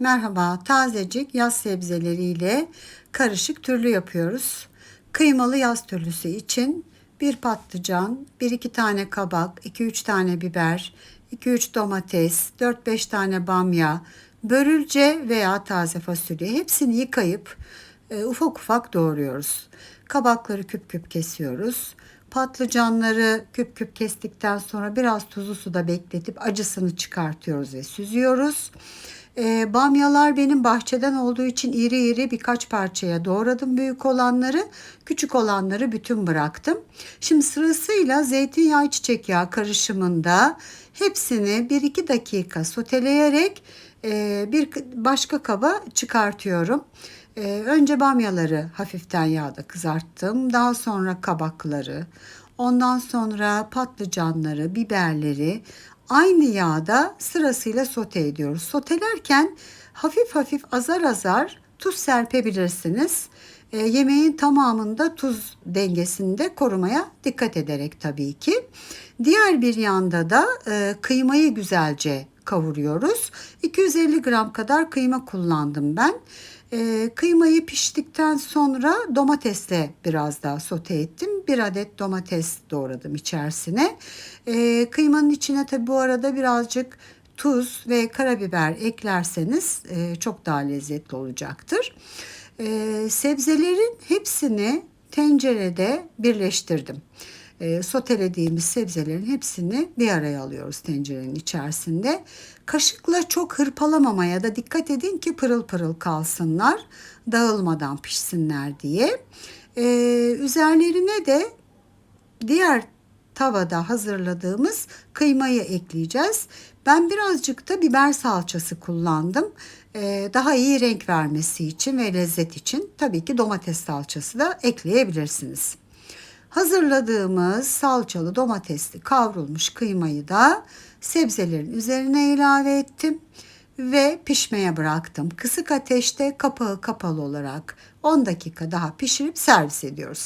Merhaba, tazecik yaz sebzeleriyle karışık türlü yapıyoruz. Kıymalı yaz türlüsü için bir patlıcan, 1-2 tane kabak, 2-3 tane biber, 2-3 domates, 4-5 tane bamya, börülce veya taze fasulye hepsini yıkayıp e, ufak ufak doğruyoruz. Kabakları küp küp kesiyoruz. Patlıcanları küp küp kestikten sonra biraz tuzlu suda bekletip acısını çıkartıyoruz ve süzüyoruz. E, bamyalar benim bahçeden olduğu için iri iri birkaç parçaya doğradım büyük olanları. Küçük olanları bütün bıraktım. Şimdi sırasıyla zeytinyağı çiçek yağı karışımında hepsini 1-2 dakika soteleyerek e, bir başka kaba çıkartıyorum. E, önce bamyaları hafiften yağda kızarttım. Daha sonra kabakları, ondan sonra patlıcanları, biberleri aynı yağda sırasıyla sote ediyoruz. Sotelerken hafif hafif azar azar tuz serpebilirsiniz. E, yemeğin tamamında tuz dengesini de korumaya dikkat ederek tabii ki. Diğer bir yanda da e, kıymayı güzelce kavuruyoruz. 250 gram kadar kıyma kullandım ben. E, kıymayı piştikten sonra domatesle biraz daha sote ettim. Bir adet domates doğradım içerisine. E, kıymanın içine tabi bu arada birazcık tuz ve karabiber eklerseniz e, çok daha lezzetli olacaktır. E, sebzelerin hepsini tencerede birleştirdim. E, sotelediğimiz sebzelerin hepsini bir araya alıyoruz tencerenin içerisinde. Kaşıkla çok hırpalamamaya da dikkat edin ki pırıl pırıl kalsınlar, dağılmadan pişsinler diye. E, üzerlerine de diğer tavada hazırladığımız kıymayı ekleyeceğiz. Ben birazcık da biber salçası kullandım. Ee, daha iyi renk vermesi için ve lezzet için tabii ki domates salçası da ekleyebilirsiniz. Hazırladığımız salçalı domatesli kavrulmuş kıymayı da sebzelerin üzerine ilave ettim ve pişmeye bıraktım. Kısık ateşte kapağı kapalı olarak 10 dakika daha pişirip servis ediyoruz.